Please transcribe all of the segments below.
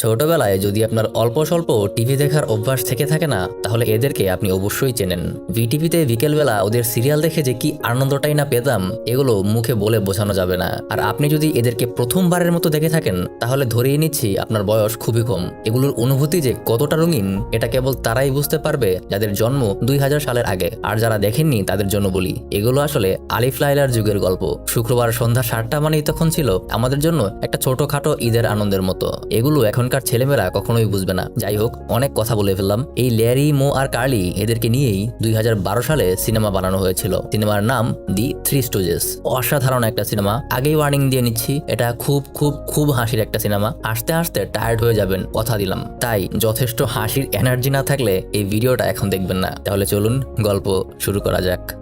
ছোটবেলায় যদি আপনার অল্প স্বল্প টিভি দেখার অভ্যাস থেকে থাকে না, তাহলে এদেরকে আপনি অবশ্যই চেনেন। ভিটিভিতে বিকেলবেলা ওদের সিরিয়াল দেখে যে কি আনন্দটাই না পেতাম, এগুলো মুখে বলে বোঝানো যাবে না। আর আপনি যদি এদেরকে প্রথমবারের মতো দেখে থাকেন, তাহলে ধরেই নিচ্ছি আপনার বয়স খুবই কম। এগুলোর অনুভূতি যে কতটা রঙিন, এটা কেবল তারাই বুঝতে পারবে যাদের জন্ম দুই হাজার সালের আগে। আর যারা দেখেননি, তাদের জন্য বলি, এগুলো আসলে আলিফ লাইলার যুগের গল্প। শুক্রবার সন্ধ্যা সাতটা মানেই তখন ছিল আমাদের জন্য একটা ছোটখাটো ঈদের আনন্দের মতো। এগুলো এখনকার ছেলেমেয়েরা কখনোই বুঝবে না। যাই হোক, অনেক কথা বলে ফেললাম। এই ল্যারি, মো আর কার্লি এদেরকে নিয়েই দুই হাজার বারো সালে সিনেমা বানানো হয়েছিল। সিনেমার নাম দি থ্রি স্টোজেস। অসাধারণ একটা সিনেমা। আগেই ওয়ার্নিং দিয়ে নিচ্ছি, এটা খুব খুব খুব হাসির একটা সিনেমা। হাসতে হাসতে টায়ার্ড হয়ে যাবেন, কথা দিলাম। তাই যথেষ্ট হাসির এনার্জি না থাকলে এই ভিডিওটা এখন দেখবেন না। তাহলে চলুন, গল্প শুরু করা যাক।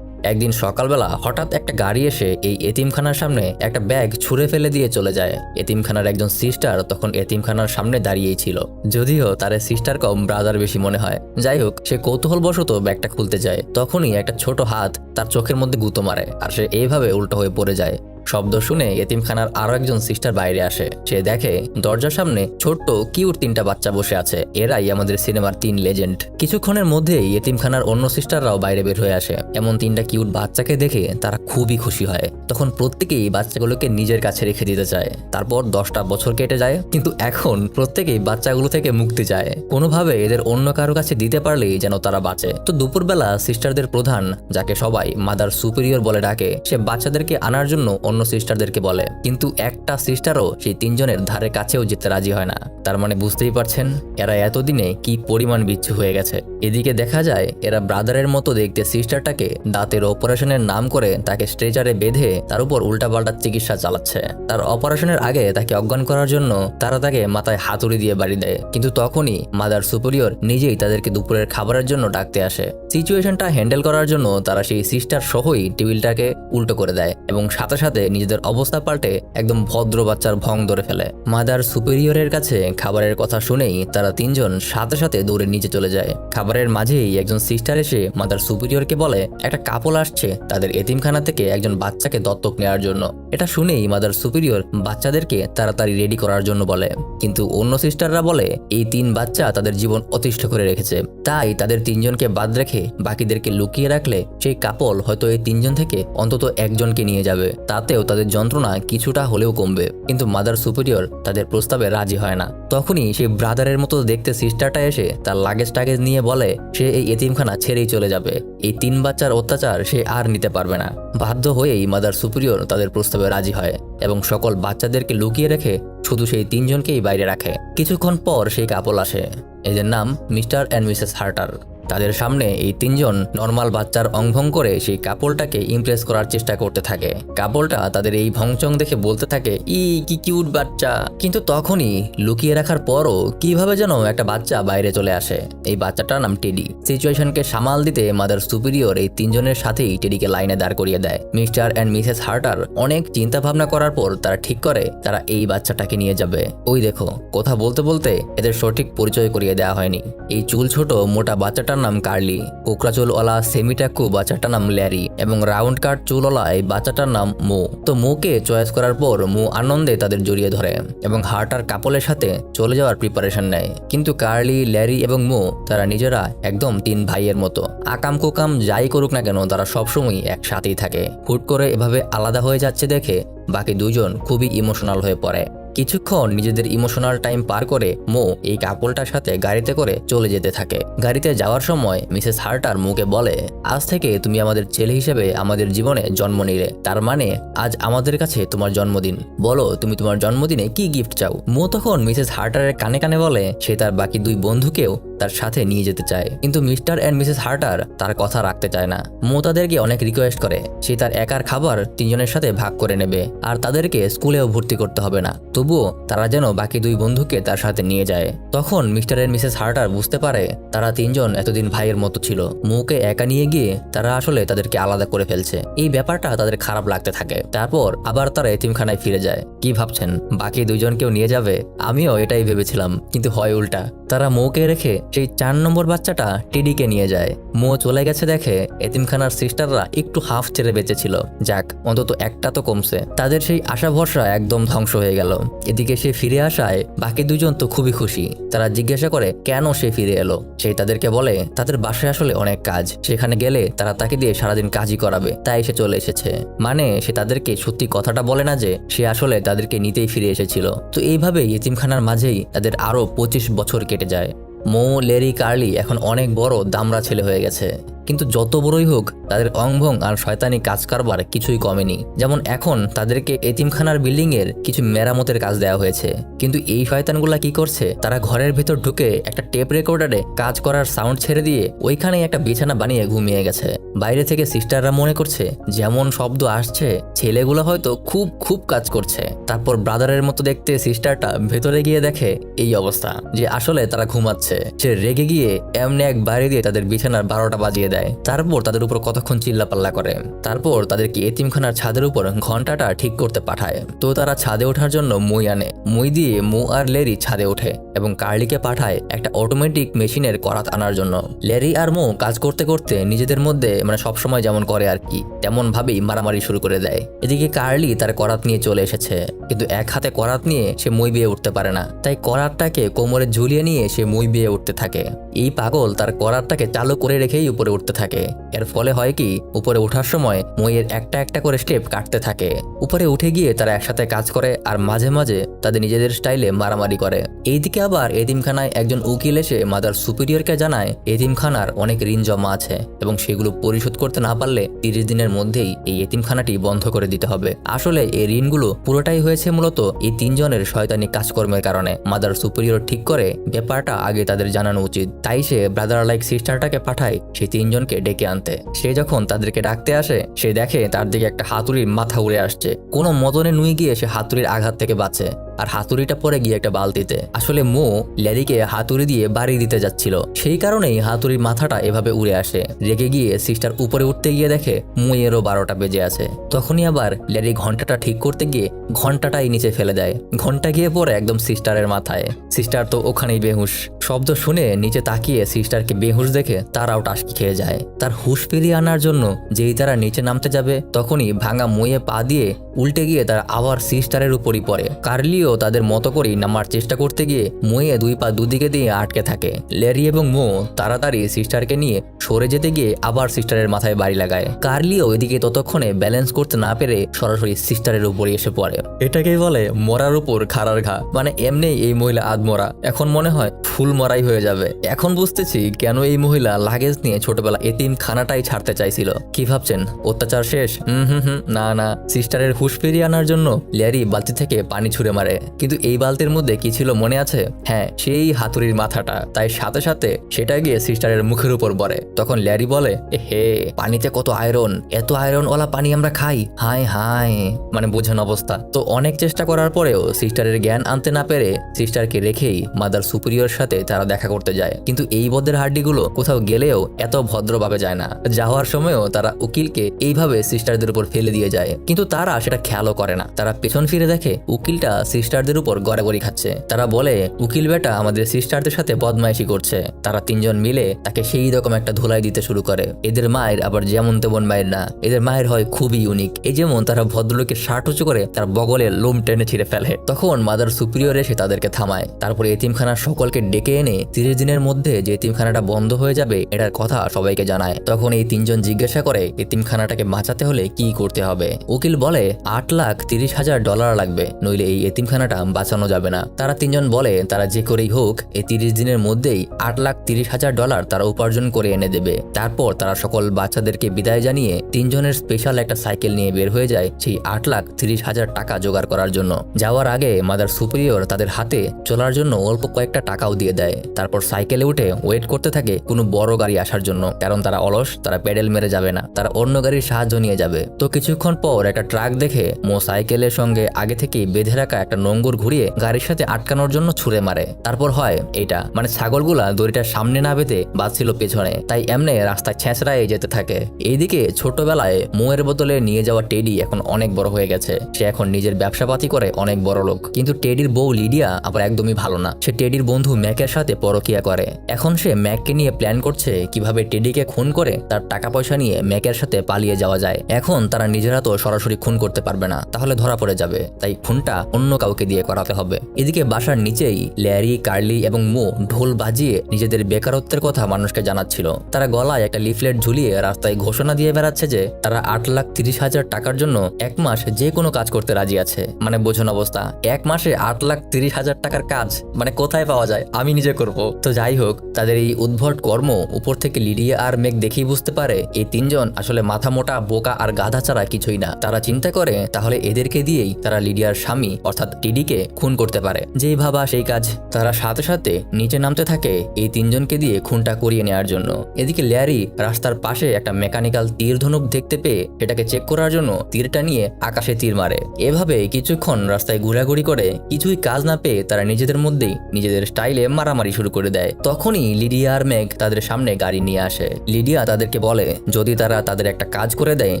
একদিন সকালবেলা হঠাৎ একটা গাড়ি এসে এই এতিমখানার সামনে একটা ব্যাগ ছুঁড়ে ফেলে দিয়ে চলে যায়। এতিমখানার একজন সিস্টার তখন এতিমখানার সামনে দাঁড়িয়েই ছিল। যদিও তার সিস্টার কম ব্রাদার বেশি মনে হয়। যাই হোক, সে কৌতূহলবশত ব্যাগটা খুলতে যায়। তখনই একটা ছোট হাত তার চোখের মধ্যে গুঁতো মারে আর সে এইভাবে উল্টো হয়ে পড়ে যায়। শব্দ শুনে এতিমখানার আরও একজন সিস্টার বাইরে আসে। সে দেখে দরজার সামনে ছোট্ট, কিউট তিনটা বাচ্চা বসে আছে। এরাই আমাদের সিনেমার তিন লেজেন্ড। কিছুক্ষণের মধ্যেই এতিমখানার অন্য সিস্টাররাও বাইরে বের হয়ে আসে। এমন তিনটা কিউট বাচ্চাকে দেখে তারা খুবই খুশি হয়। তখন প্রত্যেকেই বাচ্চাগুলোকে নিজের কাছে রেখে দিতে চায়। তারপর দশটা বছর কেটে যায়, কিন্তু এখন প্রত্যেকেই বাচ্চাগুলো থেকে মুক্তি চায়। কোনোভাবে এদের অন্য কারও কাছে দিতে পারলেই যেন তারা বাঁচে। তো দুপুরবেলা সিস্টারদের প্রধান, যাকে সবাই মাদার সুপিরিয়র বলে ডাকে, সে বাচ্চাদেরকে আনার জন্য অন্য সিস্টারদেরকে বলে। কিন্তু একটা সিস্টারও সেই তিনজনের ধারে কাছেও যেতে রাজি হয় না। তার মানে বুঝতেই পারছেন, এরা এতদিনে কি পরিমাণ বিচ্ছু হয়ে গেছে। এদিকে দেখা যায়, এরা ব্রাদারের মতো দেখতে সিস্টারটাকে দাঁতের অপারেশনের নাম করে তাকে স্ট্রেচারে বেঁধে তার উপর উল্টাপাল্টা চিকিৎসা চালাচ্ছে। তার অপারেশনের আগে তাকে অজ্ঞান করার জন্য তারা তাকে মাথায় হাতুড়ি দিয়ে বাড়ি দেয়। কিন্তু তখনই মাদার সুপিরিয়র নিজেই তাদেরকে দুপুরের খাবারের জন্য ডাকতে আসে। সিচুয়েশনটা হ্যান্ডেল করার জন্য তারা সেই সিস্টার সহই টেবিলটাকে উল্টো করে দেয় এবং সাথে সাথে নিজেদের অবস্থা পাল্টে একদম ভদ্র বাচ্চার ভং ধরে ফেলে। মাদার সুপিরিয়রের কাছে খাবারের কথা শুনেই তারা তিনজন সাথে সাথে দৌড়ে নিচে চলে যায়। খাবারের মাঝেই একজন সিস্টার এসে মাদার সুপিরিয়রকে বলে, একটা কাপল আসছে তাদের এতিমখানা থেকে একজন বাচ্চাকে দত্তক নেওয়ার জন্য। এটা শুনেই মাদার সুপিরিয়র বাচ্চাদেরকে তাড়াতাড়ি রেডি করার জন্য বলে। কিন্তু অন্য সিস্টাররা বলে, এই তিন বাচ্চা তাদের জীবন অতিষ্ঠ করে রেখেছে। তাই তাদের তিনজনকে বাদ রেখে বাকিদেরকে লুকিয়ে রাখলে সেই কাপল হয়তো এই তিনজন থেকে অন্তত একজনকে নিয়ে যাবে। তাতেও তাদের যন্ত্রণা কিছুটা হলেও কমবে। কিন্তু মাদার সুপিরিয়র তাদের প্রস্তাবে রাজি হয় না। তখনই সেই ব্রাদারের মতো দেখতে সিস্টারটা এসে তার লাগেজ টাগেজ নিয়ে বলে, সে এই এতিমখানা ছেড়েই চলে যাবে। এই তিন বাচ্চার অত্যাচার সে আর নিতে পারবে না। বাধ্য হয়েই মাদার সুপিরিয়র তাদের প্রস্তাবে রাজি হয় এবং সকল বাচ্চাদেরকে লুকিয়ে রেখে শুধু সেই তিনজনকেই বাইরে রাখে। কিছুক্ষণ পর সেই কাপল আসে। এদের নাম মিস্টার অ্যান্ড মিসেস হার্টার। তাদের সামনে এই তিনজন নর্মাল বাচ্চার অংভং করে সেই কাপলটাকে ইমপ্রেস করার চেষ্টা করতে থাকে। কাপলটা তাদের এই ভংচং দেখে বলতে থাকে, ই, কি কিউট বাচ্চা। কিন্তু তখনই লুকিয়ে রাখার পরও কীভাবে যেন একটা বাচ্চা বাইরে চলে আসে। এই বাচ্চাটার নাম টেডি। সিচুয়েশনকে সামাল দিতে মাদার সুপিরিয়র এই তিনজনের সাথেই টেডিকে লাইনে দাঁড় করিয়ে দেয়। মিস্টার অ্যান্ড মিসেস হার্টার অনেক চিন্তা ভাবনা করার পর তারা ঠিক করে তারা এই বাচ্চাটাকে নিয়ে যাবে। ওই দেখো, কথা বলতে বলতে এদের সঠিক পরিচয় করিয়ে দেওয়া হয়নি। এই চুল ছোট মোটা বাচ্চাটার নাম কার্লি। কোকরা চুলওয়ালা সেমিটাকু বাচ্চাটার নাম ল্যারি এবং রাউন্ড কাট চুলওয়ালা এই বাচ্চাটার নাম মো। তো মোকে চয়েস করার পর মো আনন্দে তাদের জড়িয়ে ধরে এবং হার্টার কাপলের সাথে চলে যাওয়ার প্রিপারেশন নেয়। কিন্তু কার্লি, ল্যারি এবং মো তারা নিজেরা একদম তিন ভাইয়ের মতো। আকাম কুকাম যাই করুক না কেন তারা সবসময় একসাথেই থাকে। হুট করে এভাবে আলাদা হয়ে যাচ্ছে দেখে বাকি দুজন খুবই ইমোশনাল হয়ে পড়ে। কিছুক্ষণ নিজেদের ইমোশনাল টাইম পার করে মো এই কাপলটার সাথে গাড়িতে করে চলে যেতে থাকে। গাড়িতে যাওয়ার সময় মিসেস হার্টার মুকে বলে, আজ থেকে তুমি আমাদের ছেলে হিসেবে আমাদের জীবনে জন্ম নিলে। তার মানে আজ আমাদের কাছে তোমার জন্মদিন। বলো, তুমি তোমার জন্মদিনে কি গিফট চাও? মো তখন মিসেস হার্টারের কানে কানে বলে, সে তার বাকি দুই বন্ধুকেও তার সাথে নিয়ে যেতে চায়। কিন্তু মিস্টার অ্যান্ড মিসেস হার্টার তার কথা রাখতে চায় না। মো তাদেরকে অনেক রিকোয়েস্ট করে, সে তার একার খাবার তিনজনের সাথে ভাগ করে নেবে, আর তাদেরকে স্কুলেও ভর্তি করতে হবে না। তবুও তারা যেন বাকি দুই বন্ধুকে তার সাথে নিয়ে যায়। তখন মিস্টার অ্যান্ড মিসেস হার্টার বুঝতে পারে তারা তিনজন এতদিন ভাইয়ের মতো ছিল। মুকে একা নিয়ে গিয়ে তারা আসলে তাদেরকে আলাদা করে ফেলছে। এই ব্যাপারটা তাদের খারাপ লাগতে থাকে। তারপর আবার তারা এতিমখানায় ফিরে যায়। কি ভাবছেন? বাকি দুইজনকেও নিয়ে যাবে? আমিও এটাই ভেবেছিলাম, কিন্তু হয় উল্টা। তারা মৌকে রেখে সেই চার নম্বর বাচ্চাটা টিডিকে নিয়ে যায়। মো চলে গেছে দেখে এতিমখানার সিস্টাররা একটু হাফ ছেড়ে বেঁচেছিল যাক, অন্তত একটা তো কমছে। তাদের সেই আশা ভরসা একদম ধ্বংস হয়ে গেল। এদিকে সে ফিরে আসায় বাকি দুজন তো খুবই খুশি। তারা জিজ্ঞাসা করে, কেন সে ফিরে এলো? সেই তাদেরকে বলে, তাদের বাসায় আসলে অনেক কাজ। সেখানে গেলে তারা তাকে দিয়ে সারাদিন কাজই করাবে। তাই সে চলে এসেছে। মানে সে তাদেরকে সত্যি কথাটা বলে না যে, সে আসলে তাদেরকে নিতেই ফিরে এসেছিল। তো এইভাবেই ইতিমখানার মাঝেই তাদের আরও পঁচিশ বছর কেটে যায়। মো, লেরি, কার্লি এখন অনেক বড় দামরা ছেলে হয়ে গেছে। কিন্তু যত বড়ই হোক, তাদের অংভং আর শয়তানি কাজ কারবার কিছুই কমেনি। যেমন এখন তাদেরকে এতিমখানার বিল্ডিং এর কিছু মেরামতের কাজ দেওয়া হয়েছে। কিন্তু এই শয়তানগুলা কি করছে? তারা ঘরের ভেতর ঢুকে একটা টেপ রেকর্ডারে কাজ করার সাউন্ড ছেড়ে দিয়ে ওইখানেই একটা বিছানা বানিয়ে ঘুমিয়ে গেছে। বাইরে থেকে সিস্টাররা মনে করছে, যেমন শব্দ আসছে, ছেলেগুলো হয়তো খুব খুব কাজ করছে। তারপর ব্রাদারের মতো দেখতে সিস্টারটা ভেতরে গিয়ে দেখে এই অবস্থা, যে আসলে তারা ঘুমাচ্ছে। সে রেগে গিয়ে এমনি এক বাড়ি দিয়ে তাদের বিছানার বারোটা বাজিয়ে দেয়। তারপর তাদের উপর কতক্ষণ চিল্লাপাল্লা করে। তারপর তাদেরকে এতিমখানার ছাদের উপর ঘন্টাটা ঠিক করতে পাঠায়। তো তারা ছাদে ওঠার জন্য মই আনে। মই দিয়ে মু আর লেরি ছাদে ওঠে এবং কার্লিকে পাঠায় একটা অটোমেটিক মেশিনের করাত আনার জন্য। লেরি আর মো কাজ করতে করতে নিজেদের মধ্যে মানে সবসময় যেমন করে আর কি তেমন ভাবেই মারামারি শুরু করে দেয়। এদিকে কার্লি তার করাত নিয়ে চলে এসেছে। কিন্তু এক হাতে করাত নিয়ে সে মই বিয়ে উঠতে পারে না। তাই করাতটাকে কোমরে ঝুলিয়ে নিয়ে সে মই বিয়ে উঠতে থাকে। এই পাগল তার করাতটাকে চালু করে রেখেই উপরে উঠতে থাকে। এর ফলে হয় কি, উপরে ওঠার সময় মইয়ের একটা একটা করে স্টেপ কাটতে থাকে। উপরে উঠে গিয়ে তারা একসাথে কাজ করে আর মাঝে মাঝে তাদের নিজেদের স্টাইলে মারামারি করে। এইদিকে আবার এতিমখানায় একজন উকিল এসে মাদার সুপিরিয়রকে জানায়, এতিমখানার অনেক ঋণ জমা আছে এবং সেগুলো পরিশোধ করতে না পারলে তিরিশ দিনের মধ্যেই এই এতিমখানাটি বন্ধ করে দিতে হবে। আসলে এই ঋণগুলো পুরোটাই হয়েছে মূলত এই তিনজনের শয়তানি কাজকর্মের কারণে। মাদার সুপিরিয়র ঠিক করে, ব্যাপারটা আগে তাদের জানানো উচিত। তাই সে ব্রাদার লাইক সিস্টারটাকে পাঠায়, সেই তিনজনকে ডেকে আনতে। সে যখন তাদেরকে ডাকতে আসে, সে দেখে তার দিকে একটা হাতুড়ির মাথা উড়ে আসছে। কোনো মতনে নুই গিয়ে সে হাতুড়ির আঘাত থেকে বাঁচে, আর হাতুড়িটা পরে গিয়ে একটা বালতিতে। আসলে মো ল্যারিকে হাতুড়ি দিয়ে বাড়ি দিতে যাচ্ছিল। সেই কারণেই হাতুড়ির মাথাটা এভাবে উড়ে আসে। রেগে গিয়ে সিস্টার উপরে উঠতে গিয়ে দেখে মুয়েরও বারোটা বেজে আছে। তখনই আবার ল্যারি ঘন্টাটা ঠিক করতে গিয়ে ঘন্টাটাই নিচে ফেলে দেয়। ঘণ্টা গিয়ে পরে একদম সিস্টারের মাথায়। সিস্টার তো ওখানেই বেহুশ। শব্দ শুনে নিচে তাকিয়ে সিস্টারকে বেহুশ দেখে তারাও টাসকি খেয়ে যায়। তার হুশ ফিরিয়ে আনার জন্য যেই তারা নিচে নামতে যাবে, তখনই ভাঙা মুয়ে পা দিয়ে উল্টে গিয়ে তারা আবার সিস্টারের উপরই পড়ে। কার্লিও তাদের মতো করেই নামার চেষ্টা করতে গিয়ে মুয়ে দুই পা দুদিকে দিয়ে আটকে থাকে। লেরি এবং মো তাড়াতাড়ি সিস্টারকে নিয়ে সরে যেতে গিয়ে আবার সিস্টারের মাথায় বাড়ি লাগায়। কার্লিও এদিকে ততক্ষণে ব্যালেন্স করতে না পেরে সরাসরি সিস্টারের উপরে এসে পড়ে। এটাকেই বলে মরার উপর খাড়ার ঘা। মানে এমনি এই মহিলা আদমরা এখন মনে হয় ফুল মরাই হয়ে যাবে। এখন বুঝতেছি কেন এই মহিলা লাগেজ নিয়ে ছোটবেলা এতিম খানাটাই ছাড়তে চাইছিল। কি ভাবছেন? অত্যাচার শেষ? হুম হুম না না। সিস্টারের হুশ ফিরিয়ে আনার জন্য ল্যারি বালতি থেকে পানি ছুঁড়ে মারে। কিন্তু এই বালতির মধ্যে কি ছিল মনে আছে? হ্যাঁ সেই হাতুড়ির মাথাটা। তাই সাথে সাথে সেটা গিয়ে সিস্টারের মুখের উপর পড়ে। তখন ল্যারি বলে হে, পানিতে কত আয়রন? এত আয়রন ওলা পানি আমরা খাই। হাই হাই মানে বোঝান অবস্থা। তো অনেক চেষ্টা করার পরেও সিস্টারের জ্ঞান আনতে না পেরে সিস্টারকে রেখেই মাদার সুপিরিয়র সাথে তারা দেখা করতে যায়। কিন্তু এই বদের হাড্ডিগুলো কোথাও গেলেও এত ভদ্রভাবে যায় না। যাওয়ার সময়ও তারা উকিলকে এইভাবে সিস্টারদের উপর ফেলে দিয়ে যায়। কিন্তু তারা সেটা খেয়ালও করে না। তারা পেছন ফিরে দেখে উকিলটা সিস্টারদের উপর গড়াগড়ি খাচ্ছে। তারা বলে, উকিল বেটা আমাদের সিস্টারদের সাথে বদমাইশি করছে। তারা তিনজন মিলে তাকে সেই রকম একটা ধুলাই দিতে শুরু করে। এদের মায়ের আবার যেমন তেমন মায়ের না। এদের মায়ের হয় খুবই ইউনিক এই যেমন তারা ভদ্রলোকের শার্ট উঁচু করে তার বগলে লোম টেনে ছিঁড়ে ফেলে। তখন মাদার সুপিরিয়র এসে তাদেরকে থামায়। তারপরে এতিমখানার সকলকে ডেকে এনে তিরিশ দিনের মধ্যে যে এতিমখানাটা বন্ধ হয়ে যাবে, এটার কথা সবাইকে জানায়। তখন এই তিনজন জিজ্ঞাসা করে এতিমখানাটাকে বাঁচাতে হলে কি করতে হবে? উকিল বলে, আট লাখ তিরিশ হাজার ডলার লাগবে, নইলে এই এতিমখানাটা বাঁচানো যাবে না। তারা তিনজন বলে, তারা যে করেই হোক এই তিরিশ দিনের মধ্যেই আট লাখ তিরিশ হাজার ডলার তারা উপার্জন করে এনে দেবে। তারপর তারা সকল বাচ্চাদেরকে বিদায় জানিয়ে তিনজনের স্পেশাল একটা সাইকেল নিয়ে বের হয়ে যায় সেই আট লাখ তিরিশ হাজার টাকা জোগাড় করার জন্য। যাওয়ার আগে মাদার সুপিরিয়র তাদের হাতে চলার জন্য অল্প কয়েকটা টাকাও দিয়ে দেয়। তারপর সাইকেলে উঠে ওয়েট করতে থাকে কোনো বড় গাড়ি আসার জন্য। কারণ তারা অলস, তারা পেডেল মেরে যাবে না, তারা অন্য গাড়ির সাহায্য নিয়ে যাবে। তো কিছুক্ষণ পর একটা ট্রাক দেখে মো সাইকেলের সঙ্গে আগে থেকেই বেঁধে রাখা একটা নোঙ্গুর ঘুরিয়ে গাড়ির সাথে আটকানোর জন্য ছুঁড়ে মারে। তারপর হয় এটা মানে ছাগলগুলা দড়িটা সামনে না বেঁধে বাঁচছিল পেছনে, তাই এমনি রাস্তায় ছেঁচড়ায় যেতে থাকে। এইদিকে ছোটবেলায় মোয়ের বোতলে নিয়ে যাওয়া টেডি এখন অনেক বড় হয়ে গেছে। সে এখন নিজের ব্যবসাপাতি করে অনেক বড় লোক। কিন্তু টেডির বউ লিডিয়া আবার একদমই ভালো না। সে টেডির বন্ধু ম্যাকের সাথে পরকিয়া করে। এখন সে ম্যাককে নিয়ে প্ল্যান করছে কীভাবে টেডিকে খুন করে তার টাকা পয়সা নিয়ে ম্যাকের সাথে পালিয়ে যাওয়া যায়। এখন তারা নিজেরা তো সরাসরি খুন করতে পারবে না, তাহলে ধরা পড়ে যাবে। তাই খুনটা অন্য কাউকে দিয়ে করাতে হবে। এদিকে বাসার নিচেই ল্যারি, কার্লি এবং মো ঢোল বাজিয়ে নিজেদের বেকারত্বের কথা মানুষকে জানাচ্ছিল। তারা গলায় একটা লিফলেট ঝুলিয়ে রাস্তায় ঘোষণা দিয়ে বেড়াচ্ছে যে তারা আট লাখ তিরিশ হাজার টাকার জন্য এক মাস যে কোনো কাজ করতে রাজি আছে। মানে বোঝন অবস্থা, এক মাসে আট লাখ তিরিশ হাজার টাকার কাজ? মানে কোথায় পাওয়া যায়? আমি নিজে করব। তো যাই হোক, তাদের এই উদ্ভট কর্ম উপর থেকে লিডিয়া আর মেঘ দেখেই বুঝতে পারে, এই তিনজন আসলে মাথা মোটা, বোকা আর গাধা ছাড়া কিছুই না। তারা চিন্তা করে, তাহলে এদেরকে দিয়েই তারা লিডিয়ার স্বামী, অর্থাৎ টিডিকে, খুন করতে পারে। যেই ভাবা সেই কাজ। তারা সাথে সাথে নিচে নামতে থাকে এই তিনজনকে দিয়ে খুনটা করিয়ে নেওয়ার জন্য। এদিকে ল্যারি রাস্তার পাশে একটা মেকানিক্যাল তীর ধনুক দেখতে পেয়ে সেটাকে চেক করার জন্য তীরটা নিয়ে আকাশে তীর মারে। এভাবে কিছুক্ষণ রাস্তায় ঘোরাঘুরি করে কিছুই কাজ না পেয়ে তারা নিজেদের মধ্যেই নিজেদের স্টাইলে মারামারি শুরু করে দেয়। তখনই লিডিয়া আর মেঘ তাদের সামনে গাড়ি নিয়ে আসে। লিডিয়া তাদেরকে বলে, যদি তারা তাদের একটা কাজ করে দেয়,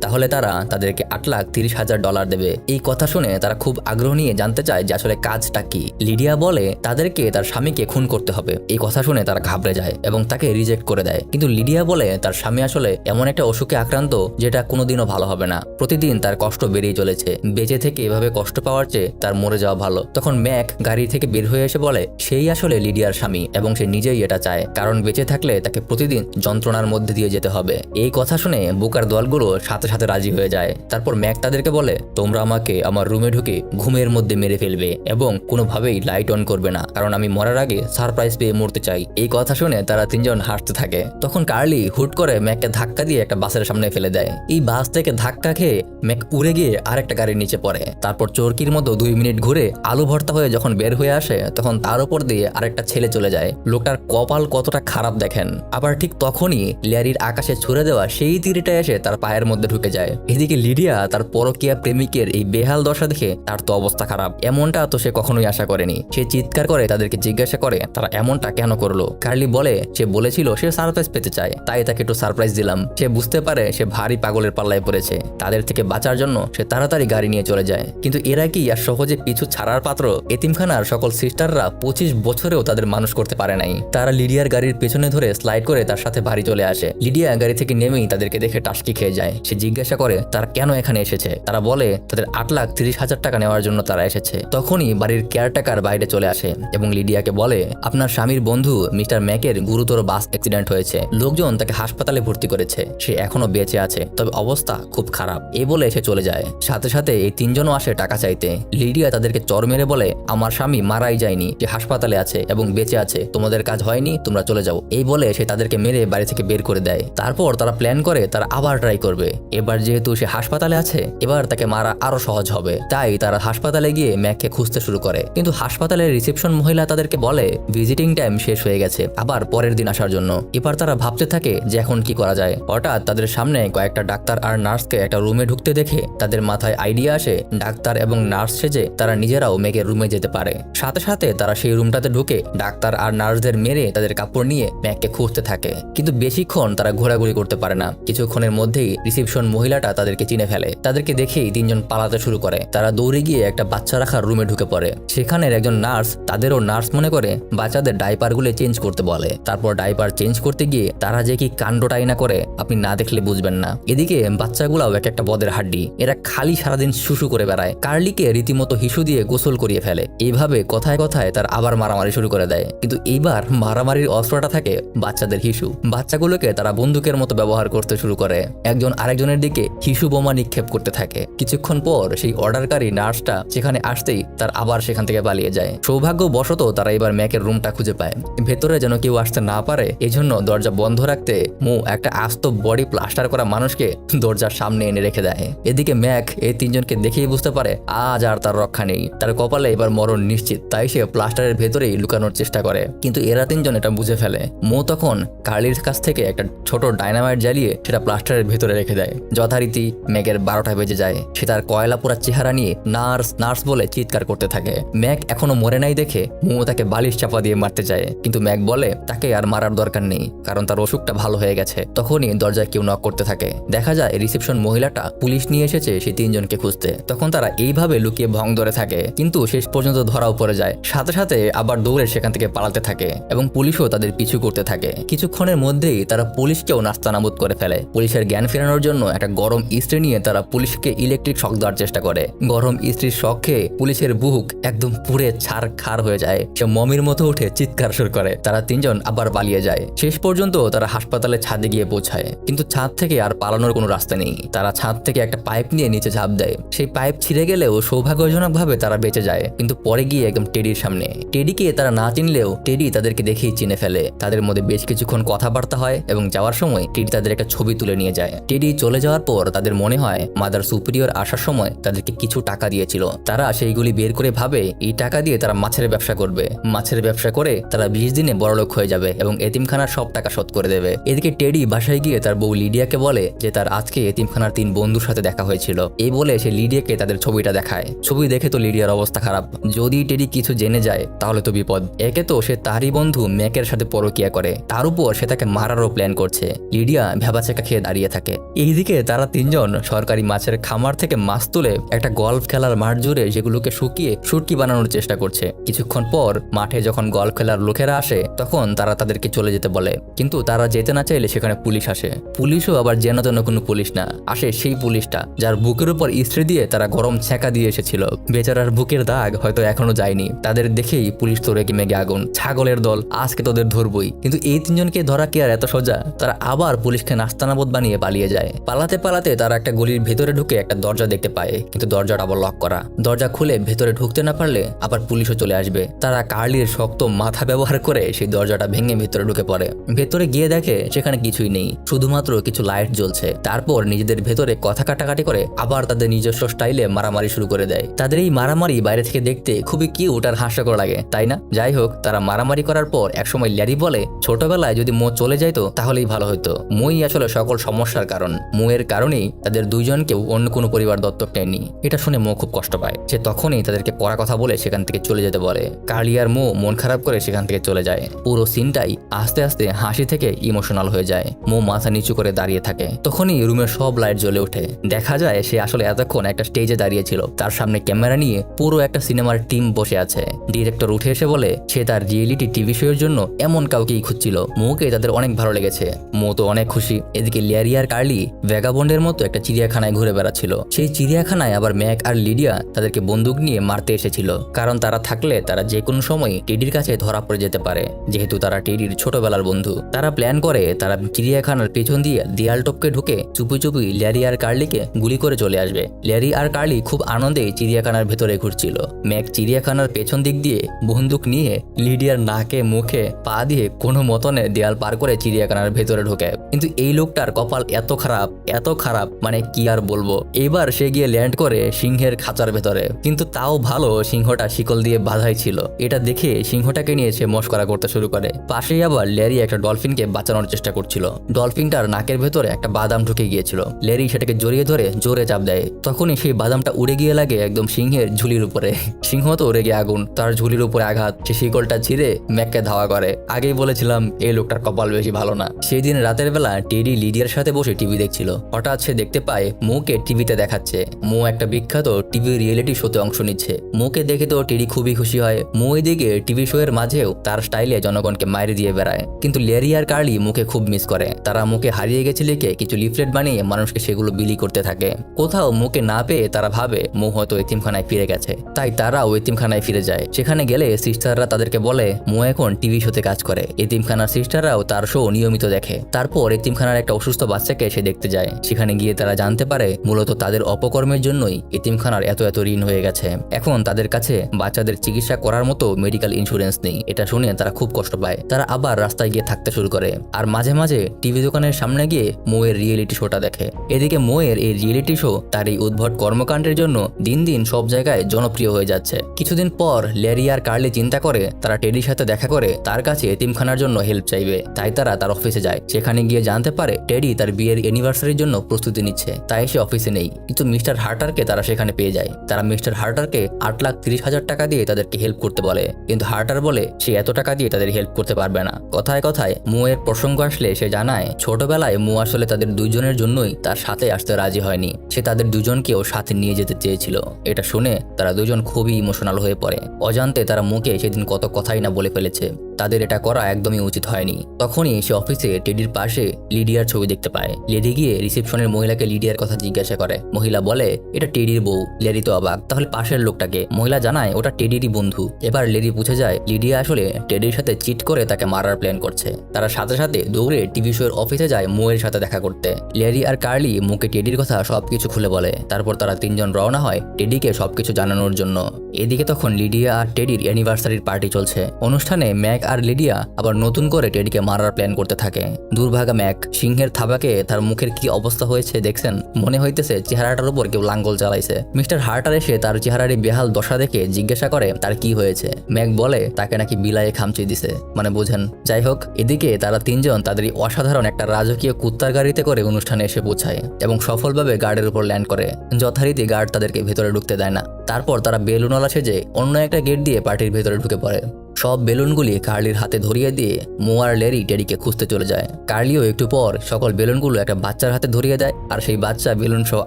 তাহলে তারা তাদেরকে আট লাখ তিরিশ হাজার ডলার দেবে। এই কথা শুনে তারা খুব আগ্রহ নিয়ে জানতে চায় যে আসলে কাজটা কি। লিডিয়া বলে, তাদেরকে, তার স্বামীকে খুন করতে হবে। এই কথা শুনে তারা ঘাবড়ে যায় এবং তাকে রিজেক্ট করে দেয়। কিন্তু লিডিয়া বলে, তার স্বামী আসলে এমন একটা অসুখে আক্রান্ত, যেটা কোনোদিনও ভালো হবে না। প্রতিদিন তার কষ্ট বেড়েই চলেছে। বেঁচে থেকে এভাবে কষ্ট পাওয়ার চেয়ে তার মরে যাওয়া ভালো। তখন ম্যাক গাড়ি থেকে বের হয়ে এসে বলে, সেই আসলে লিডিয়ার স্বামী এবং সে নিজেই এটা চায়। কারণ বেঁচে থাকলে তাকে প্রতিদিন যন্ত্রণার মধ্যে দিয়ে যেতে হবে। এই কথা শুনে বুকার দলগুলো সাথে সাথে রাজি হয়ে যায়। তারপর ম্যাক তাদেরকে বলে, তোমরা আমাকে আমার রুমে ঢুকে ঘুমের মধ্যে মেরে ফেলবে এবং কোনোভাবেই লাইট অন করবে না, কারণ আমি মরার আগে সারপ্রাইজ পেয়ে মরতে চাই। এই কথা শুনে তারা তিনজন হাসতে থাকে। তখন কার্লি হুট করে ম্যাককে ধাক্কা দিয়ে একটা বাসের সামনে ফেলে দেয়। এই বাস থেকে ধাক্কা খেয়ে ম্যাক উড়ে গিয়ে আরেকটা গাড়ির নিচে পড়ে। তারপর চরকির মতো দুই মিনিট ঘুরে আলু ভর্তা হয়ে যখন বের হয়ে আসে, তখন তার উপর দিয়ে আরেকটা ছেলে চলে যায়। লোকটার কপাল কতটা খারাপ দেখেন। আবার ঠিক তখনই ল্যারির আকাশে ছুড়ে দেওয়া সেই তীরটা এসে তার পায়ের মধ্যে ঢুকে যায়। এদিকে লিডিয়া তার পরকিয়া প্রেমিকের এই বেহাল দশা দেখে তার তো অবস্থা খারাপ। এমনটা তো সে কখনোই আশা করেনি। সে চিৎকার করে তাদেরকে জিজ্ঞাসা করে, তারা এমনটা কেন করল? কার্লি বলে, সে বলেছিল সে সারপ্রাইজ পেতে চায়, তাই তাকে একটু সারপ্রাইজ দিলাম। সে বুঝতে পারে সে ভারী পাগলের পাল্লায় পড়েছে। তাদের থেকে বাঁচার জন্য সে তাড়াতাড়ি গাড়ি নিয়ে চলে যায়। কিন্তু এরা কি আর সহজে পিছু ছাড়ার পাত্র? এতিমখানার সকল সিস্টাররা পঁচিশ বছরেও তাদের মানুষ করতে পারে নাই। তারা লিডিয়ার গাড়ির পেছনে ধরে স্লাইড করে তার সাথে বাড়ি চলে আসে। লিডিয়া গাড়ি থেকে নেমেই তাদেরকে দেখে টাস্কি খেয়ে যায়। সে জিজ্ঞাসা করে, তারা কেন এখানে এসেছে? তারা বলে, তাদের আট লাখ তিরিশ হাজার টাকা নেওয়ার জন্য তারা এসেছে। তখনই বাড়ির কেয়ারটেকার বাইরে চলে আসে এবং লিডিয়াকে বলে, আপনার স্বামীর বন্ধু মিস্টার ম্যাকের গুরুতর বাস অ্যাক্সিডেন্ট হয়েছে। লোকজন তাকে হাসপাতালে ভর্তি করেছে। সে এখনও বেঁচে আছে, তবে অবস্থা খুব খারাপ। এই বলে সে চলে যায়। সাথে সাথে এই তিনজনও আসে টাকা চাইতে। লিডিয়া তাদেরকে চর মেরে বলে, আমার স্বামী মারাই যায়নি। যে হাসপাতালে আছে এবং বেঁচে আছে। তোমাদের কাজ হয়নি, তোমরা চলে যাও। এই বলে সে তাদেরকে মেরে বাড়ি থেকে বের করে দেয়। তারপর তারা প্ল্যান করে, তারা আবার ট্রাই করবে। এবার যেহেতু সে হাসপাতালে আছে, এবার তাকে মারা আরও সহজ হবে। তাই তারা হাসপাতালে গিয়ে ম্যাককে খুঁজতে শুরু করে। কিন্তু হাসপাতালের রিসেপশন মহিলা তাদেরকে বলে ভিজিটিং টাইম শেষ হয়ে গেছে। আবার পরের দিন আসার জন্য। এবার তারা ভাবতে থাকে যে এখন কি করা যায়। হঠাৎ তাদের সামনে কয়েকটা ডাক্তার আর নার্সকে একটা রুমে ঢুকতে দেখে তাদের মাথায় আইডিয়া আসে, ডাক্তার এবং নার্স সেজে তারা নিজেরাও মেঘের রুমে যেতে পারে। সাথে সাথে তারা সেই রুমটাতে ঢুকে ডাক্তার আর নার্সদের মেরে তাদের কাপড় নিয়ে ম্যাককে খুঁজতে থাকে। কিন্তু বেশিক্ষণ তারা ঘোরাঘুরি করতে পারে না। কিছুক্ষণের মধ্যেই রিসেপশন মহিলাটা তাদেরকে চিনে ফেলে। তাদেরকে দেখেই তিনজন পালাতে শুরু করে। তারা দৌড়ে গিয়ে একটা বাচ্চা রাখার রুমে ঢুকে পড়ে। সেখানের একজন নার্স তাদেরও নার্স মনে করে বাচ্চাদের ডাইপারগুলো চেঞ্জ করতে বলে। তারপর ডাইপার চেঞ্জ করতে গিয়ে তারা যে কি কাণ্ডটাই না করে, আপনি না দেখলে বুঝবেন না। এদিকে বাচ্চাগুলাও এক একটা বদের হাড্ডি। এরা খালি সারাদিন শুশু করে বেড়ায়। কার্লিকে রীতিমতো হিসু দিয়ে গোসল করিয়ে ফেলে। এইভাবে কথায় কথায় তার আবার মারামারি শুরু করে দেয়। কিন্তু এইবার মারামারির অস্ত্রটা থাকে বাচ্চাদের হিসু। বাচ্চাগুলোকে তারা বন্দুকের মতো ব্যবহার করতে শুরু করে। একজন আরেকজনের দিকে হিসু বোমা নিক্ষেপ করতে থাকে। কিছুক্ষণ পর সেই অর্ডারকারী নার্সটা সেখানে আসতেই তার আবার সেখান থেকে পালিয়ে যায়। সৌভাগ্যবশত তারা এবার ম্যাকের রুমটা খুঁজে পায়। ভেতরে যেন কেউ আসতে না পারে, এজন্য দরজা বন্ধ রাখতে মু একটা আস্ত বডি প্লাস্টার করা মানুষকে দরজার সামনে এনে রেখে দেয়। এদিকে ম্যাক এই তিনজনকে দেখেই বুঝতে পারে আজ আর তার রক্ষা নেই। তার কপালে এবার মরণ নিশ্চিত, তাই সে প্লাস্টারের ভেতরেই লুকানোর চেষ্টা করে। কিন্তু এরা তিনজন এটা বুঝে ফেলে। মো তখন কার্লির কাছ থেকে একটা ছোট ডাইনামাইট জ্বালিয়ে সেটা প্লাস্টারের ভেতরে রেখে দেয়। যথারীতি ম্যাকের বারোটা বেজে যায়। সে তার কয়লা পোড়া চেহারা নিয়ে নার্স নার্স বলে চিৎকার করতে থাকে। ম্যাক এখনও মরে নাই দেখে মো তাকে বালিশ চাপা দিয়ে মারতে যায়। কিন্তু ম্যাক বলে, তাকে আর মারার দরকার নেই, কারণ তার অসুখটা ভালো হয়ে গেছে। তখনই দরজায় কেউ নক করতে থাকে। দেখা যায় রিসেপশন মহিলাটা পুলিশ নিয়ে এসেছে সেই তিনজনকে খুঁজতে। তখন তারা এইভাবে লুকিয়ে ভং ধরে থাকে, কিন্তু শেষ পর্যন্ত ধরাও পড়ে যায়। সাথে সাথে আবার দৌড়ে সেখান থেকে পালাতে থাকে এবং পুলিশও তাদের পিছু করতে থাকে। কিছুক্ষণের মধ্যেই তারা পুলিশকেও নাস্তানাবুদ করে ফেলে। পুলিশের জ্ঞান ফেরানোর জন্য একটা গরম ইস্ত্রি নিয়ে তারা পুলিশকে ইলেকট্রিক শক দেওয়ার চেষ্টা করে। গরম ইস্ত্রির শক খেয়ে পুলিশের বুক একদম পুড়ে ছাড় খার হয়ে যায়। সে মমির মতো উঠে চিৎকার শুরু করে। তারা তিনজন আবার পালিয়ে যায়। শেষ পর্যন্ত তারা হাসপাতালে ছাদে গিয়ে পৌঁছায়। কিন্তু ছাদ থেকে আর পালানোর কোনো রাস্তা নেই। তারা ছাদ থেকে একটা পাইপ নিয়ে নিচে ঝাঁপ দেয়। সেই পাইপ ছিঁড়ে গেলেও সৌভাগ্যজনকভাবে তারা বেঁচে যায়। কিন্তু পরে গিয়ে একদম টেডির সামনে। টেডিকে তারা না চিনলেও টেডি তাদেরকে দেখেই চিনে ফেলে। তাদের মধ্যে বেশ কিছুক্ষণ কথাবার্তা হয় এবং যাওয়ার সময় টেডি তাদের একটা ছবি তুলে নিয়ে যায়। টেডি চলে যাওয়ার পর তাদের মনে হয় মাদার সুপিরিয়র আসার সময় তাদেরকে কিছু টাকা দিয়েছিল। তারা সেইগুলি বের করে ভাবে, এই টাকা দিয়ে তারা মাছের ব্যবসা করবে। মাছের ব্যবসা করে তারা বিশ দিনে বড়লোক হয়ে যাবে এবং এতিমখানার সব টাকা শোধ করে দেবে। এদিকে টেডি বাসায় গিয়ে তার বউ লিডিয়াকে বলে যে তার আজকে এতিমখানার তিন বন্ধুর সাথে দেখা হয়েছিল। এই বলে সে লিডিয়াকে তাদের ছবিটা দেখায়। ছবি দেখে তো লিডিয়ার অবস্থা খারাপ। যদি টেডি কিছু জেনে যায় তাহলে তো বিপদ। একে তো সে তারই বন্ধু ম্যাকের সাথে পরকিয়া করে। তার উপর সে তাকে মারারও প্ল্যান করছে। লিডিয়া ভেবাচেকা খেয়ে দাঁড়িয়ে থাকে। এইদিকে তারা তিনজন সরকারি মাছের খামার থেকে মাছ তুলে একটা গল্ফ খেলার মাঠ জুড়ে সেগুলোকে শুকিয়ে সুটকি বানানোর চেষ্টা করছে। কিছুক্ষণ পর মাঠে যখন গল্ফ খেলার লোকেরা আসে, তখন তারা তাদেরকে চলে যেতে বলে। কিন্তু তারা যেতে না চাইলে সেখানে পুলিশ আসে। পুলিশও আবার যেন তেন কোনো পুলিশ না। আসে সেই পুলিশটা, যার বুকের উপর ইস্ত্রি দিয়ে তারা গরম ছেঁকা দিয়ে এসেছিল। বেচারার বুকের দাগ হয়তো এখনও যায়নি। তাদের দেখেই পুলিশ তো রেগে মেগে আগুন। ছাগলের দল, আজকে তোদের ধরবই। কিন্তু এই তিনজনকে ধরা কি এত সোজা, তারা আবার পুলিশকে নাস্তানাবোধ বানিয়ে পালিয়ে যায়। পালাতে পালাতে তারা একটা গলির ভেতরে ঢুকে একটা দরজা দেখতে পায়, কিন্তু দরজাটা আবার লক করা। দরজা খুলে ভেতরে ঢুকতে না পারলে আবার পুলিশও চলে আসবে। তারা কার্লির শক্ত মাথা ব্যবহার করে সেই দরজাটা ভেঙে ভেতরে ঢুকে পড়ে। ভেতরে গিয়ে দেখে সেখানে কিছুই নেই, শুধুমাত্র কিছু লাইট জ্বলছে। তারপর নিজেদের ভেতরে কথা কাটাকাটি করে আবার তাদের নিজস্ব স্টাইলে মারামারি শুরু করে দেয়। তাদের এই মারামারি বাইরে থেকে দেখতে খুবই কিউট আর হাস্যকর লাগে, তাই না? যাই হোক, তারা মারামারি করার পর একসময় ল্যারি বলে, ছোটবেলায় যদি মো চলে যাইতো তাহলেই ভালো হতো মই আসলে সকল সমস্যার কারণ। মোয়ের কারণেই তাদের দুইজনকেও অন্য কোনো পরিবার দত্তক নেয়নি। এটা শুনে মো খুব কষ্ট পায়। সে তখনই তাদেরকে পড়া কথা বলে সেখান থেকে চলে যেতে বলে। কার্লি আর মো মন খারাপ করে সেখান থেকে চলে যায়। পুরো সিনটাই আস্তে আস্তে হাসি থেকে ইমোশনাল হয়ে যায়। মো মাথা নিচু করে দাঁড়িয়ে থাকে। তখনই রুমের সব লাইট জ্বলে ওঠে। দেখা যায় সে আসলে এতক্ষণ একটা স্টেজে দাঁড়িয়েছিল। তার সামনে ক্যামেরা নিয়ে পুরো একটা সিনেমার টিম বসে আছে। ডিরেক্টর উঠে এসে বলে, সে তার রিয়েলিটি টিভি শো এর জন্য এমন কাউকেই খুঁজছিল। মোকে তাদের অনেক ভালো লেগেছে। মো তো অনেক খুশি। এদিকে লিয়ারি আর কার্লি ভ্যাগাবন্ডের মতো একটা চিড়িয়াখানায় ঘুরে বেড়াচ্ছিল। সেই চিড়িয়াখানায় আবার ম্যাক আর লিডিয়া তাদেরকে বন্দুক নিয়ে মারতে এসেছিল। কারণ তারা থাকলে তারা যে কোনো সময় টেডির কাছে ধরা পড়ে যেতে পারে। যেহেতু তারা টেডির ছোটবেলার বন্ধু। তারা প্ল্যান করে তারা চিড়িয়াখানার পেছন দিয়ে দেয়াল টপকে ঢুকে চুপি চুপি ল্যারি আর কার্লিকে গুলি করে চলে আসবে। ল্যারি আর কার্লি খুব আনন্দে চিড়িয়াখানার ভেতরে ঘুরছিল। ম্যাক চিড়িয়াখানার পেছন দিক দিয়ে বন্দুক নিয়ে লিডিয়ার নাকে, মুখে, পা দিয়ে কোনো মতনে দেয়াল পার করে চিড়িয়াখানার ভেতরে ঢোকে। কিন্তু এই লোকটার কপাল এত খারাপ এত খারাপ মানে কি আর বলব? এবার সে গিয়ে ল্যান্ড করে সিংহের খাঁচার ভেতরে। কিন্তু তাও ভালো সিংহটা শিকল দিয়ে বাধাই ছিল। এটা দেখে সিংহটাকে নিয়ে সে মস্করা করতে শুরু করে। পাশেই আবার ল্যারি একটা ডলফিনকে বাঁচানোর চেষ্টা করছিল। ডলফিনটার নাকের ভেতরে একটা বাদাম ঢুকে গিয়েছিল। ল্যারি সেটাকে জড়িয়ে ধরে জোরে চাপ দেয়। তখনই সেই বাদামটা উড়ে গিয়ে লাগে একদম সিংহের ঝুলির উপরে। সিংহ তো উড়ে গিয়ে আগুন, তার ঝুলির উপরে আঘাত। সে শিকলটা ছিঁড়ে ম্যাককে ধাওয়া করে। আগেই বলেছিলাম, এই লোকটার কপাল বেশি ভালো না। সেই দিন রাতের বেলা টেডি লিডিয়ার সাথে বসে টিভি দেখছিল। হঠাৎ সে দেখতে পায়, মুকে টিভিতে দেখাচ্ছে। মো একটা বিখ্যাত টিভি রিয়েলিটি শোতে অংশ নিচ্ছে। মুকে দেখে তো টেডি খুবই খুশি হয়। মো এদিকে টিভি শো এর মাঝেও তার স্টাইলে জনগণকে মাইরে দিয়ে বেড়ায়। কিন্তু লেরি আর কার্লি মুখে খুব মিস করে। তারা মুখে হারিয়ে গেছে লিখে কিছু লিফলেট বানিয়ে মানুষকে সেগুলো বিলি করতে থাকে। কোথাও মুখে না পেয়ে তারা ভাবে, মো হয়তো এতিমখানায় ফিরে গেছে। তাই তারাও এতিমখানায় ফিরে যায়। সেখানে গেলে সিস্টাররা তাদেরকে বলে, মো এখন টিভি শোতে কাজ করে। এতিমখানার সিস্টাররাও তার শো নিয়মিত দেখে। তারপর এতিমখানার একটা অসুস্থ বাচ্চাকে সে দেখতে যায়। সেখানে গিয়ে তারা জানতে পারে, মূলত তাদের অপকর্মের জন্যই এতিমখানার এত এত ঋণ হয়ে গেছে। এখন তাদের কাছে বাচ্চাদের চিকিৎসা করার মতো মেডিকেল ইন্স্যুরেন্স নেই। এটা শুনে তারা খুব কষ্ট পায়। তারা আবার রাস্তায় গিয়ে থাকতে শুরু করে। আর মাঝে মাঝে টিভি দোকানের সামনে গিয়ে মোয়ের রিয়েলিটি শোটা দেখে। এদিকে মোয়ের এই রিয়েলিটি শো তার এই উদ্ভট কর্মকাণ্ডের জন্য দিন দিন সব জায়গায় জনপ্রিয় হয়ে যাচ্ছে। কিছুদিন পর ল্যারি আর কার্লি চিন্তা করে, তারা টেডির সাথে দেখা করে তার কাছে এতিমখানার জন্য হেল্প চাইবে। তাই তারা তার অফিসে যায়। সেখানে গিয়ে জানতে পারে টেডি তার বিয়ের অ্যানিভার্সারির জন্য প্রস্তুতি নিচ্ছে। তাই সে অফিসে নেই। কিন্তু মিস্টার হার্টারকে তারা সেখানে পেয়ে যায়। তারা মিস্টার হার্টারকে আট লাখ তিরিশ হাজার টাকা দিয়ে তাদেরকে হেল্প করতে বলে। কিন্তু হার্টার বলে, সে এত টাকা দিয়ে তাদের হেল্প করতে পারবে না। কথায় কথায় মুয়ের প্রসঙ্গ আসলে সে জানায়, ছোটবেলায় মু আসলে তাদের দুজনের জন্যই তার সাথে আসতে রাজি হয়নি। সে তাদের দুজনকেও সাথে নিয়ে যেতে চেয়েছিল। এটা শুনে তারা দুজন খুবই ইমোশনাল হয়ে পড়ে। অজান্তে তারা মুখে সেদিন কত কথাই না বলে ফেলেছে। তাদের এটা করা একদমই উচিত হয়নি। তখনই সে অফিসে টেডির পাশে লিডিয়ার ছবি দেখতে পায়। লেডি গিয়ে রিসেপশনের মহিলাকে লিডিয়ার কথা জিজ্ঞাসা করে। মহিলা বলে, এটা টেডির বউ, লেডি তো অবাক। তাহলে পাশের লোকটাকে? মহিলা জানায়, ওটা টেডিরই বন্ধু। এবার লেডি বুঝে যায়, লিডিয়া আসলে টেডির সাথে চিট করে তাকে মারার প্ল্যান করছে। তারা সাথে সাথে দৌড়ে টিভি শোয়ের অফিসে যায় মোয়ের সাথে দেখা করতে। লেরি আর কার্লি মুখে টেডির কথা সবকিছু খুলে বলে। তারপর তারা তিনজন রওনা হয় টেডিকে সবকিছু জানানোর জন্য। এদিকে তখন লিডিয়া আর টেডির অ্যানিভার্সারির পার্টি চলছে। অনুষ্ঠানে ম্যাক আর লিডিয়া আবার নতুন করে টেডিকে মারার প্ল্যান করতে থাকে। দুর্ভাগা ম্যাক সিংহের থাবাকে তার মুখের কি অবস্থা হয়েছে দেখছেন? মনে হইতেছে চেহারাটার উপর কেউ লাঙ্গল চালাইছে মিস্টার হার্টার এসে তার চেহারার বেহাল দশা দেখে জিজ্ঞাসা করে, তার কি হয়েছে? ম্যাক বলে, তাকে নাকি বিলায়ে খামচি দিছে। মানে বোঝেন। যাই হোক, এদিকে তারা তিনজন তাদের অসাধারণ একটা রাজকীয় কুত্তার গাড়িতে করে অনুষ্ঠানে এসে পৌঁছায় এবং সফলভাবে গার্ডের উপর ল্যান্ড করে। যথারীতি গার্ড তাদেরকে ভেতরে ঢুকতে দেয় না। তারপর তারা বেলুনওয়ালা সেজে অন্য একটা গেট দিয়ে পার্টির ভেতরে ঢুকে পড়ে। সব বেলুনগুলি কার্লির হাতে ধরিয়ে দিয়ে মো আর লেরি টেডিকে খুঁজতে চলে যায়। কার্লিও একটু পর সকল বেলুনগুলো একটা বাচ্চার হাতে ধরিয়ে দেয় আর সেই বাচ্চা বেলুন সহ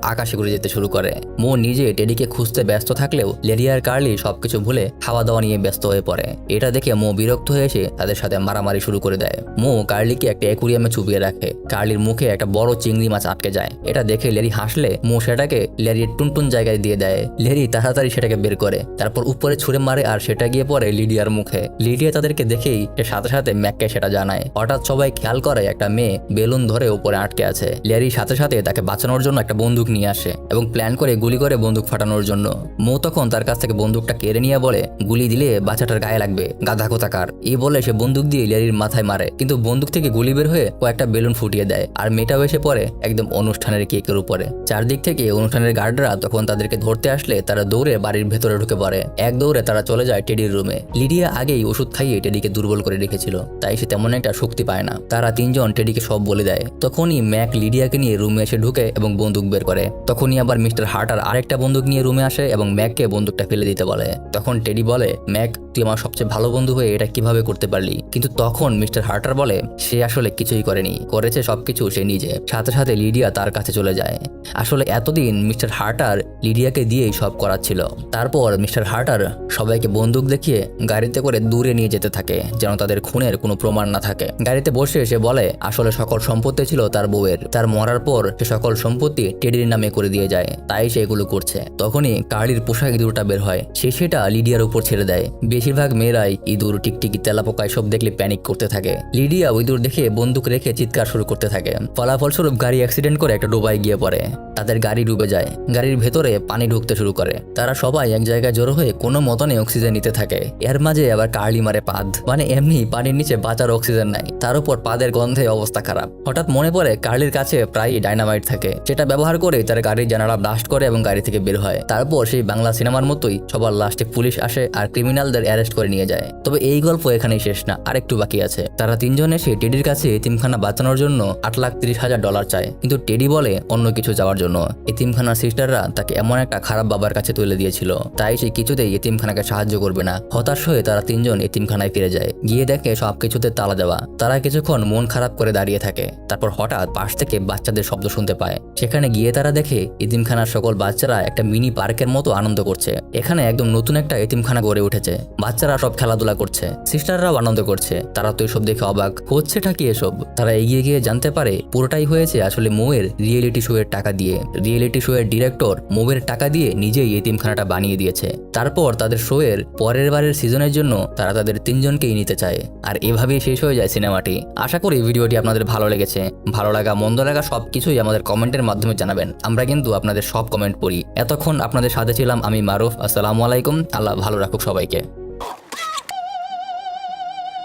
আকাশে ঘুরে যেতে শুরু করে। মো নিজে টেডিকে খুঁজতে ব্যস্ত থাকলেও লেরি আর কার্লি সবকিছু ভুলে খাওয়া দাওয়া নিয়ে ব্যস্ত হয়ে পড়ে। এটা দেখে মো বিরক্ত হয়ে এসে তাদের সাথে মারামারি শুরু করে দেয়। মো কার্লিকে একটা অ্যাকুরিয়ামে চুপিয়ে রাখে। কার্লির মুখে একটা বড় চিংড়ি মাছ আটকে যায়। এটা দেখে লেরি হাসলে মো সেটাকে লেরির টুনটুন জায়গায় দিয়ে দেয়। লেরি তাড়াতাড়ি সেটাকে বের করে, তারপর উপরে ছুঁড়ে মারে আর সেটা গিয়ে পড়ে লিডিয়ার মুখে। লিডিয়া তাদেরকে দেখেই সে সাথে সাথে ম্যাককে সেটা জানায়। হঠাৎ সবাই খেয়াল করে একটা মেয়ে বেলুন ধরে উপরে আটকে আছে। লেরি সাথে সাথে তাকে বাঁচানোর জন্য একটা বন্দুক নিয়ে আসে এবং প্ল্যান করে গুলি করে বন্দুক ফাটানোর জন্য। মো তখন তার কাছ থেকে বন্দুকটা কেড়ে নিয়ে বলে, গুলি দিলে বাচ্চাটার গায়ে লাগবে, গাধা কোথাকার। এই বলে সে বন্দুক দিয়ে লেরির মাথায় মারে। কিন্তু বন্দুক থেকে গুলি বের হয়ে কয়েকটা বেলুন ফুটিয়ে দেয় আর মেয়েটাও এসে পড়ে একদম অনুষ্ঠানের কেকের উপরে। চারদিক থেকে অনুষ্ঠানের গার্ডরা তখন তাদেরকে ধরতে আসলে তারা দৌড়ে বাড়ির ভেতরে ঢুকে পড়ে। এক দৌড়ে তারা চলে যায় টেডির রুমে। লিডিয়া আগেই ওষুধ খাইয়ে টেডিকে দুর্বল করে রেখেছিল, তাই সে তেমন একটা শক্তি পায় না। তারা তিনজন টেডিকে সব বলে দেয়। তখনই ম্যাক লিডিয়াকে নিয়ে রুমে এসে ঢুকে এবং বন্দুক বের করে। তখনই আবার মিস্টার হার্টার আরেকটা বন্দুক নিয়ে রুমে আসে এবং ম্যাককে বন্দুকটা ফেলে দিতে বলে। তখন টেডি বলে, ম্যাক, তুই আমার সবচেয়ে ভালো বন্ধু হয়ে এটা কীভাবে করতে পারলি? কিন্তু তখন মিস্টার হার্টার বলে, সে আসলে কিছুই করেনি। করেছে সবকিছু সে নিজে। সাথে সাথে লিডিয়া তার কাছে চলে যায়। আসলে এতদিন মিস্টার হার্টার লিডিয়াকে দিয়েই সব করাচ্ছিল। তারপর মিস্টার হার্টার সবাইকে বন্দুক দেখিয়ে গাড়িতে করে দূরে নিয়ে যেতে থাকে, যেন তাদের খুনের কোনো প্রমাণ না থাকে। গাড়িতে বসে সে বলে, আসলে সকল সম্পত্তি ছিল তার বউয়ের। তার মরার পর সে সকল সম্পত্তি টেডির নামে করে দিয়ে যায়, তাই সে এগুলো করছে। তখনই কার্লির পোশাক ইঁদুরটা বের হয়, সে সেটা লিডিয়ার উপর ছেড়ে দেয়। বেশিরভাগ মেয়েরাই ইঁদুর, টিকটিকি, তেলাপোকা সব দেখলে প্যানিক করতে থাকে। লিডিয়া ইঁদুর দেখে বন্দুক রেখে চিৎকার শুরু করতে থাকে। ফলাফলস্বরূপ গাড়ি অ্যাক্সিডেন্ট করে একটা ডোবায় গিয়ে পড়ে। তাদের গাড়ি ডুবে যায়। গাড়ির ভেতরে পানি ঢুকতে শুরু করে। তারা সবাই এক জায়গায় জড়ো হয়ে কোনো মতনে অক্সিজেন নিতে থাকে। এর মাঝে আবার কার্লি মারে পাদ। মানে এমনি পানির নিচে বাঁচার অক্সিজেন নাই। তার উপর পাদের গন্ধে অবস্থা খারাপ। হঠাৎ মনে পড়ে কার্লির কাছে প্রায় ডাইনামাইট থাকে। সেটা ব্যবহার করে তার গাড়ির জানালা ব্লাস্ট করে এবং গাড়ি থেকে বের হয়। তারপর সেই বাংলা সিনেমার মতোই সবার লাস্টে পুলিশ আসে আর ক্রিমিনালদের অ্যারেস্ট করে নিয়ে যায়। তবে এই গল্প এখানেই শেষ না, আরেকটু বাকি আছে। তারা তিনজন এসে টেডির কাছে এতিমখানা বাঁচানোর জন্য আট লাখ তিরিশ হাজার ডলার চায়। কিন্তু টেডি বলে অন্য কিছু যাওয়ার জন্য। এতিমখানার সিস্টাররা তাকে এমন একটা খারাপ বাবার কাছে তুলে দিয়েছিল। তাই সে কিছুতেই এতিমখানাকে সাহায্য করবে না। হতাশ হয়ে তারা তিনজন এতিমখানায় ফিরে যায়। গিয়ে দেখে সবকিছুতে তালা দেওয়া। তারা কিছুক্ষণ মন খারাপ করে দাঁড়িয়ে থাকে। তারপর হঠাৎ পাশ থেকে বাচ্চাদের শব্দ শুনতে পায়। সেখানে গিয়ে তারা দেখে এতিমখানার সকল বাচ্চারা একটা মিনি পার্কের মতো আনন্দ করছে। এখানে একদম নতুন একটা এতিমখানা গড়ে উঠেছে। বাচ্চারা সব খেলাধুলা করছে। সিস্টাররাও আনন্দ করছে। তারা তো এসব দেখে অবাক। হচ্ছেটা কি এসব? তারা এগিয়ে গিয়ে জানতে পারে পুরোটাই হয়েছে আসলে মোয়ের রিয়েলিটি শো এর টাকা দিয়ে। রিয়েলিটি শো এর ডিরেক্টর মোয়ের টাকা দিয়ে নিজেই এতিমখানাটা বানিয়ে দিয়েছে। তারপর তাদের শো এর পরের বারের সিজনের জন্য তারা তাদের তিনজনকেই নিতে চায়। আর এভাবেই শেষ হয়ে যায় সিনেমাটি। আশা করি ভিডিওটি আপনাদের ভালো লেগেছে। ভালো লাগা, মন্দ লাগা সব কিছুই আমাদের কমেন্টের মাধ্যমে জানাবেন। আমরা কিন্তু আপনাদের সব কমেন্ট পড়ি। এতক্ষণ আপনাদের সাথে ছিলাম আমি মারুফ। আসসালামু আলাইকুম। আল্লাহ ভালো রাখুক সবাইকে।